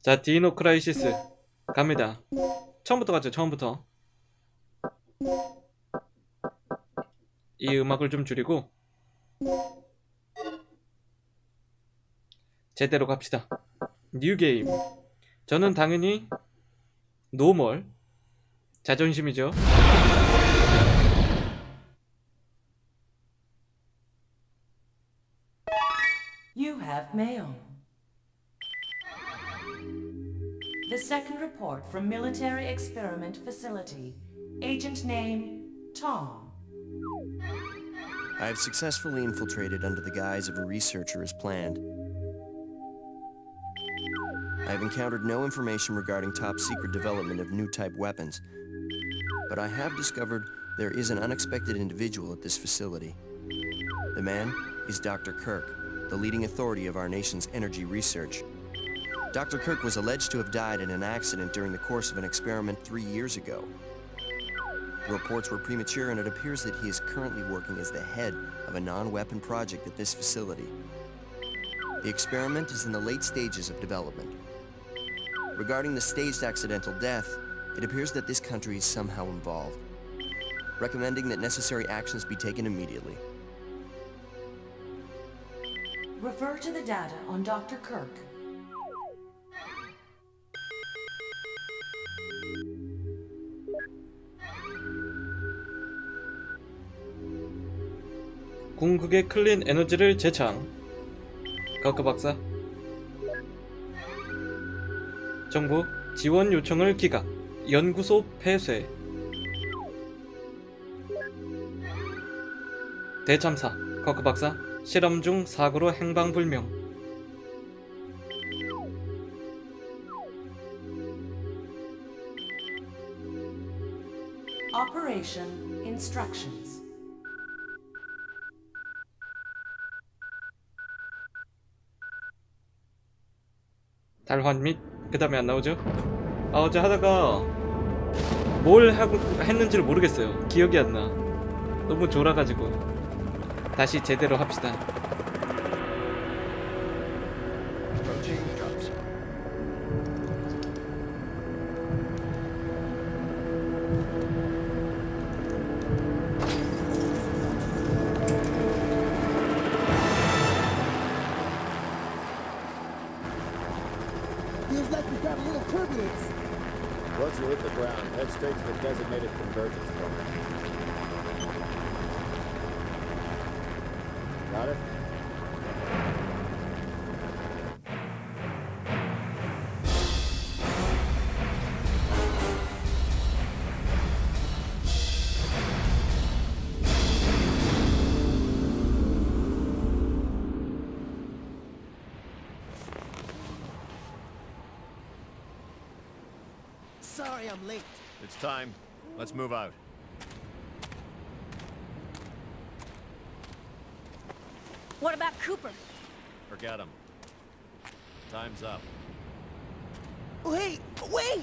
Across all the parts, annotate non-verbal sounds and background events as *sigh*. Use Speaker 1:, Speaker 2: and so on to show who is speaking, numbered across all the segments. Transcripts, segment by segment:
Speaker 1: 자, 디노 크라이시스 갑니다. 처음부터 가죠. 처음부터. 이 음악을 좀 줄이고 제대로 갑시다. 뉴 게임. 저는 당연히 노멀 자존심이죠.
Speaker 2: You have mail. The second report from Military Experiment Facility. Agent name Tom.
Speaker 3: I have successfully infiltrated under the guise of a researcher as planned. I have encountered no information regarding top secret development of new type weapons, but I have discovered there is an unexpected individual at this facility. The man is Dr. Kirk, the leading authority of our nation's energy research. Dr. Kirk was alleged to have died in an accident during the course of an experiment three years ago. The reports were premature, and it appears that he is currently working as the head of a non-weapon project at this facility. The experiment is in the late stages of development. Regarding the staged accidental death, it appears that this country is somehow involved, recommending that necessary actions be taken immediately.
Speaker 2: Refer to the data on Dr. Kirk.
Speaker 1: 궁극의 클린 에너지를 재창. 거크 박사. 정부 지원 요청을 기각. 연구소 폐쇄. 대참사. 거크 박사. 실험 중 사고로 행방불명.
Speaker 2: Operation Instructions.
Speaker 1: 달환 및 그 다음에 안 나오죠? 아 어제 하다가 뭘 하고 했는지를 모르겠어요. 기억이 안 나. 너무 졸아가지고 다시 제대로 합시다.
Speaker 4: Got a little turbulence.
Speaker 5: Once you hit the ground, head straight to the designated convergence point. Got it?
Speaker 4: Sorry I'm late.
Speaker 5: It's time. Let's move out.
Speaker 6: What about Cooper?
Speaker 5: Forget him. Time's up.
Speaker 4: Wait, wait!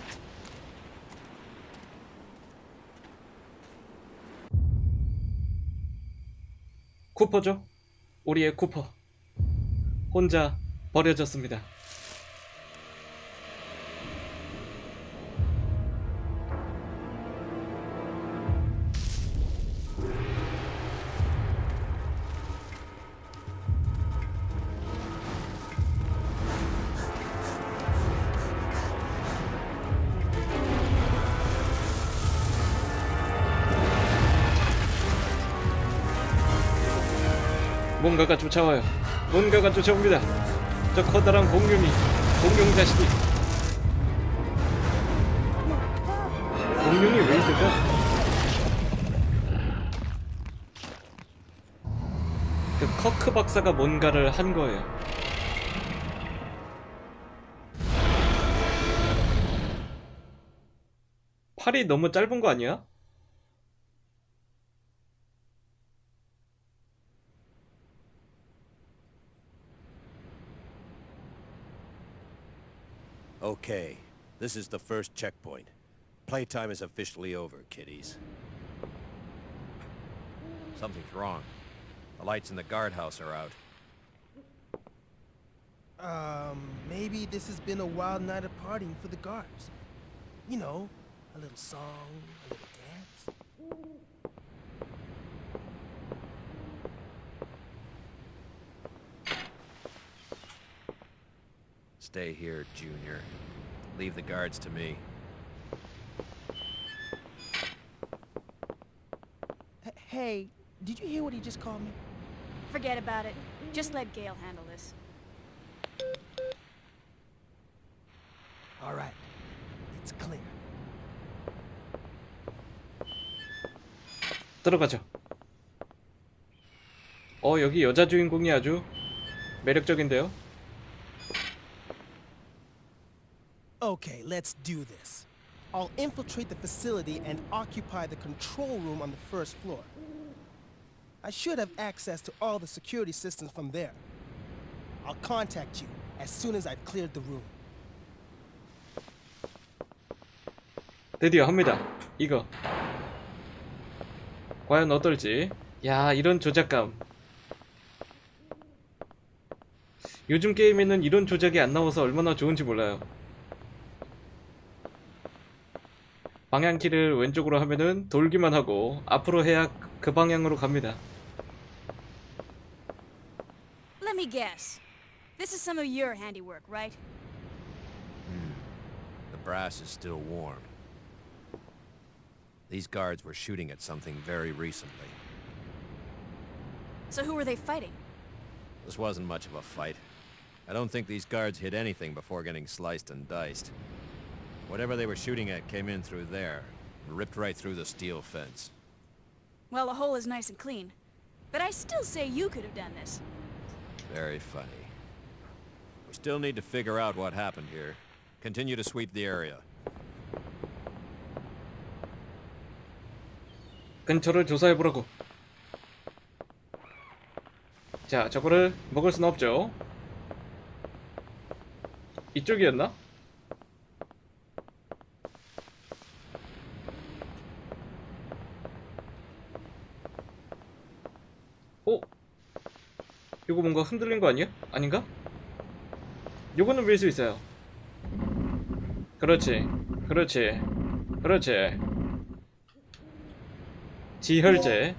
Speaker 1: 쿠퍼죠? 우리의 쿠퍼. 혼자 버려졌습니다. 뭔가가 쫓아와요. 뭔가가 쫓아옵니다. 저 커다란 공룡이, 공룡 자식이. 공룡이 왜 있을까? 그 커크 박사가 뭔가를 한 거예요. 팔이 너무 짧은 거 아니야?
Speaker 5: Okay, this is the first checkpoint. Playtime is officially over, kiddies. Something's wrong. The lights in the guardhouse are out.
Speaker 4: Um, Maybe this has been a wild night of partying for the guards. You know, a little song, a little
Speaker 5: Stay here, Junior. Leave the guards to me.
Speaker 4: H- hey, did you hear what he just called me?
Speaker 6: Forget about it. Just let Gale handle this.
Speaker 4: All right, it's clear.
Speaker 1: 들어가죠. 어 여기 여자 주인공이 아주 매력적인데요.
Speaker 4: Okay, let's do this. I'll infiltrate the facility and occupy the control room on the first floor. I should have access to all the security systems from there. I'll contact you as soon as I've cleared the room.
Speaker 1: 드디어 합니다. 이거. 과연 어떨지. 야, 이런 조작감. 요즘 게임에는 이런 조작이 안 나와서 얼마나 좋은지 몰라요. 방향키를 왼쪽으로 하면은 돌기만 하고 앞으로 해야 그 방향으로 갑니다.
Speaker 6: Let me guess. This is some of your handiwork, right?
Speaker 5: The brass is still warm. These guards were shooting at something very recently.
Speaker 6: So who were they fighting?
Speaker 5: This wasn't much of a fight. I don't think these guards hit anything before getting sliced and diced. Whatever they were shooting at came in through there, and ripped right through the steel fence.
Speaker 6: Well, the hole is nice and clean. But I still say you could have done this.
Speaker 5: Very funny. We still need to figure out what happened here. Continue to sweep the area.
Speaker 1: 근처를 조사해보라고. 자, 저거를 먹을 순 없죠. 이쪽이었나? 뭔가 흔들린 거 아니야? 아닌가? 요거는 밀 수 있어요. 그렇지. 그렇지. 그렇지. 지혈제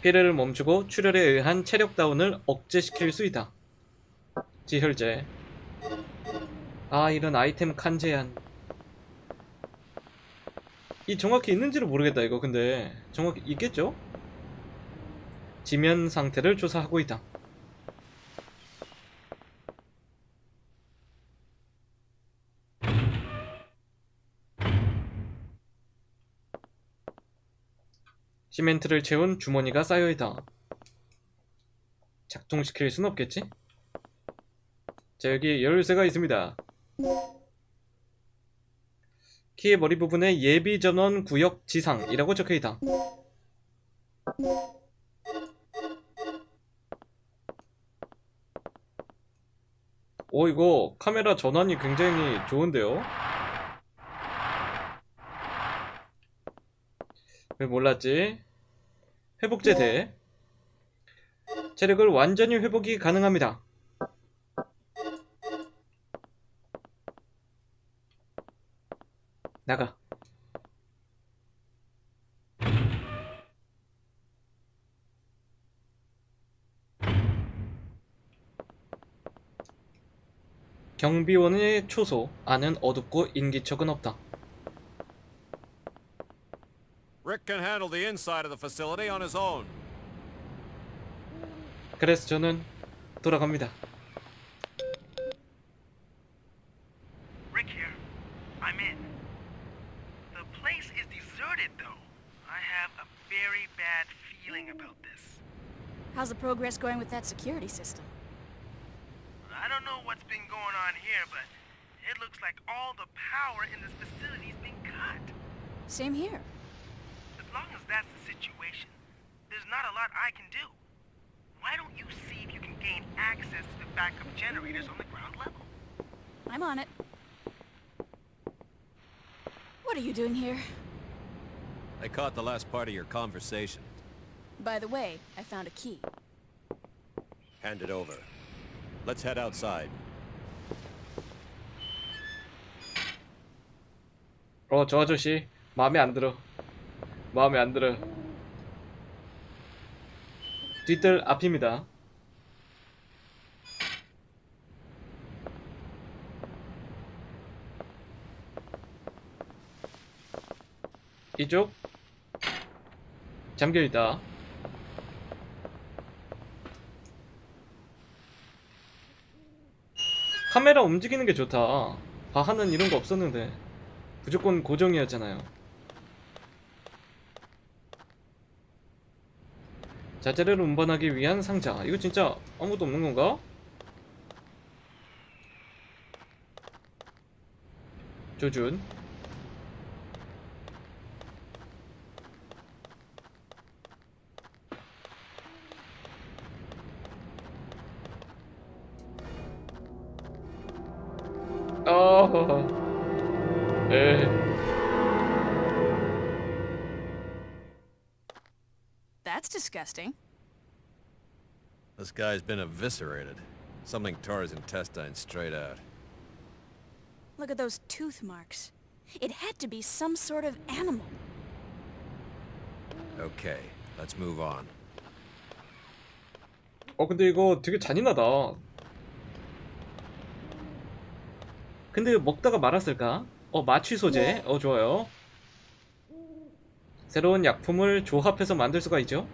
Speaker 1: 피해를 멈추고 출혈에 의한 체력 다운을 억제시킬 수 있다. 지혈제 아 이런 아이템 칸 제한 이 정확히 있는지를 모르겠다 이거 근데 정확히 있겠죠? 지면 상태를 조사하고 있다. 시멘트를 채운 주머니가 쌓여있다. 작동시킬 순 없겠지? 자 여기 열쇠가 있습니다. 키의 머리 부분에 예비 전원 구역 지상이라고 적혀있다. 오 이거 카메라 전환이 굉장히 좋은데요? 왜 몰랐지? 회복제 대 체력을 완전히 회복이 가능합니다. 나가. 경비원의 초소 안은 어둡고 인기척은 없다.
Speaker 5: Rick can handle the inside of the facility on his own.
Speaker 1: 그래서 저는 돌아갑니다.
Speaker 7: Rick here. I'm in. The place is deserted, though. I have a very bad feeling about this.
Speaker 6: How's the progress going with that security system?
Speaker 7: Going on here, but it looks like all the power in this facility's been cut.
Speaker 6: Same here.
Speaker 7: As long as that's the situation, there's not a lot I can do. Why don't you see if you can gain access to the backup generators on the ground level?
Speaker 6: I'm on it. What are you doing here?
Speaker 5: I caught the last part of your conversation.
Speaker 6: By the way, I found a key.
Speaker 5: Hand it over. Let's head outside.
Speaker 1: 어, 저 아저씨 마음에 안 들어. 마음에 안 들어. 뒷뜰 앞입니다. 이쪽 잠겨 있다. 카메라 움직이는 게 좋다. 바하는 이런 거 없었는데 무조건 고정이었잖아요. 자재를 운반하기 위한 상자. 이거 진짜 아무도 없는 건가? 조준. 어. 에.
Speaker 6: That's disgusting.
Speaker 5: This guy's been eviscerated. Something tore his intestines straight out.
Speaker 6: Look at those tooth marks. It had to be some sort of animal.
Speaker 5: Okay, let's move on.
Speaker 1: 어 근데 이거 되게 잔인하다. 근데 먹다가 말았을까? 어 마취 소재. 어 좋아요. 새로운 약품을 조합해서 만들 수가 있죠.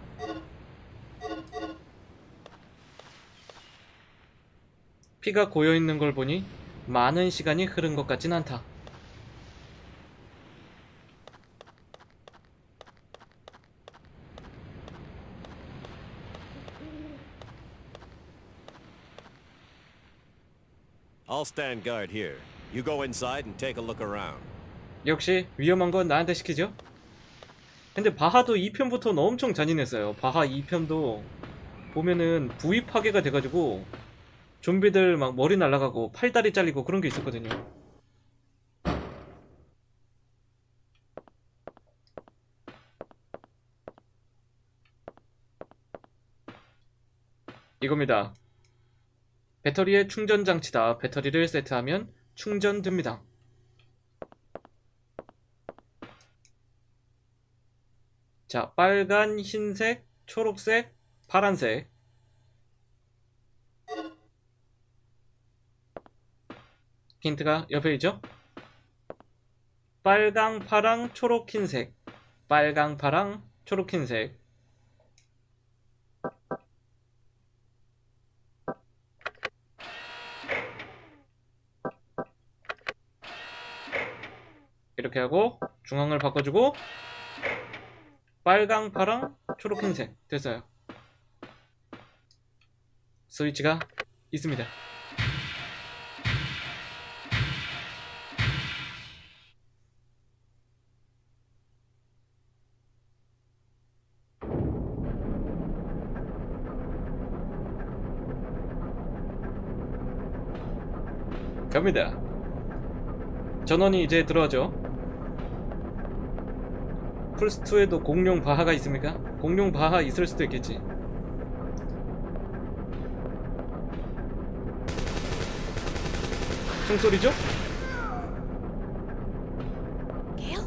Speaker 1: 피가 고여 있는 걸 보니 많은 시간이 흐른 것 같진 않다.
Speaker 5: I'll stand guard here. You go inside and take a look around.
Speaker 1: 역시 위험한 건 나한테 시키죠. 근데 바하도 2편부터는 엄청 잔인했어요. 바하 2편도 보면은 부위 파괴가 돼가지고 좀비들 막 머리 날아가고 팔다리 잘리고 그런 게 있었거든요. 이겁니다. 배터리의 충전 장치다. 배터리를 세트하면 충전됩니다. 자, 빨간, 흰색, 초록색, 파란색. 힌트가 옆에 있죠? 빨강, 파랑, 초록, 흰색. 빨강, 파랑, 초록, 흰색. 이렇게 하고 중앙을 바꿔주고 빨강, 파랑, 초록, 흰색 됐어요. 스위치가 있습니다. 갑니다. 전원이 이제 들어가죠. 플스2에도 공룡 바하가 있습니까? 공룡 바하 있을 수도 있겠지. 총소리죠?
Speaker 6: Gale?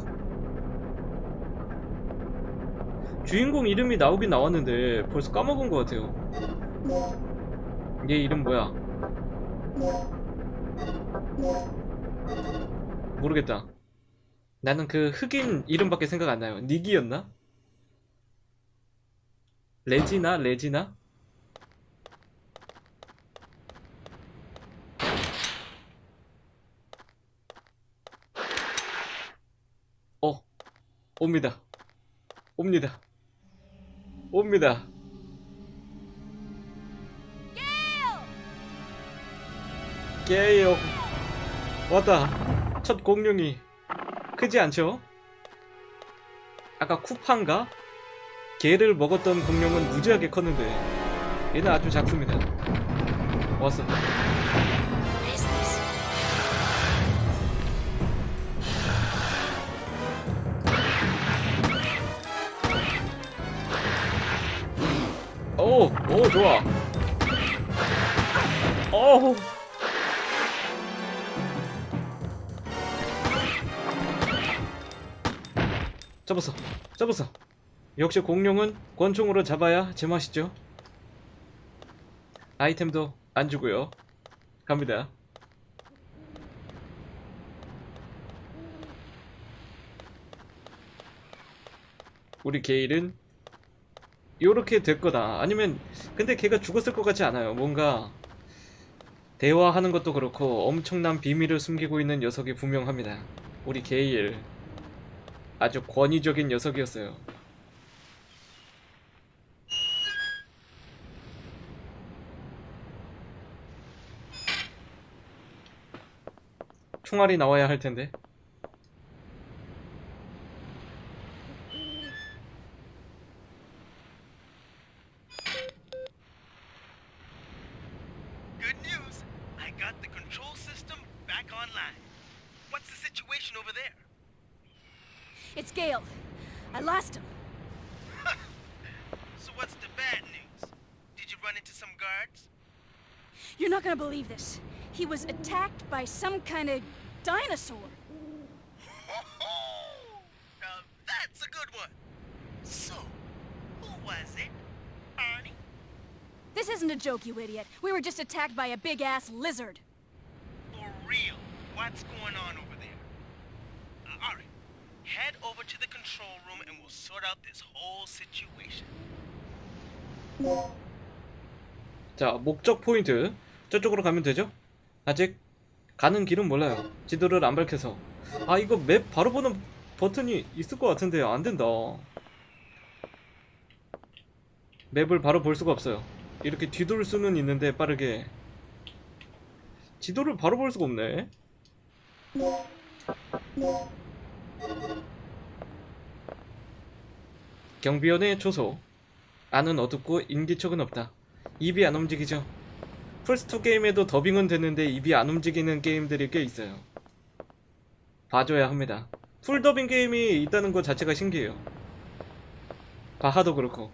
Speaker 1: 주인공 이름이 나오긴 나왔는데 벌써 까먹은 것 같아요. 얘 이름 뭐야? 모르겠다. 나는 그 흑인 이름밖에 생각 안 나요. 니기였나? 레지나? 레지나? 어, 옵니다. 옵니다. 옵니다. 깨요. 왔다. 첫 공룡이 크지 않죠? 아까 쿠파인가? 개를 먹었던 공룡은 무지하게 컸는데 얘는 아주 작습니다.
Speaker 6: this?
Speaker 1: 오, 오 좋아. 오. 잡았어 역시 공룡은 권총으로 잡아야 제맛이죠. 아이템도 안 주고요. 갑니다. 우리 게일은 요렇게 될 거다. 아니면 근데 걔가 죽었을 것 같지 않아요. 뭔가 대화하는 것도 그렇고 엄청난 비밀을 숨기고 있는 녀석이 분명합니다. 우리 게일 아주 권위적인 녀석이었어요 총알이 나와야 할 텐데?
Speaker 6: It's Gale. I lost him. *laughs*
Speaker 7: So what's the bad news? Did you run into some guards?
Speaker 6: You're not gonna believe this. He was attacked by some kind of dinosaur. *laughs*
Speaker 7: now that's a good one. So, who was it? Arnie?
Speaker 6: This isn't a joke, you idiot. We were just attacked by a big ass lizard.
Speaker 7: For real? What's going on Head over to the control room and we'll sort out this whole situation.
Speaker 1: 자 목적 포인트. 저쪽으로 가면 되죠? 아직 가는 길은 몰라요. 지도를 안 밝혀서. 아 이거 맵 바로 보는 버튼이 있을 것 같은데 안 된다. 맵을 바로 볼 수가 없어요. 이렇게 뒤돌 수는 있는데 빠르게. 지도를 바로 볼 수가 없네 경비원의 조소 안은 어둡고 인기척은 없다. 입이 안 움직이죠. 플스2 게임에도 더빙은 됐는데 입이 안 움직이는 게임들이 꽤 있어요. 봐줘야 합니다. 풀 더빙 게임이 있다는 것 자체가 신기해요. 바하도 그렇고.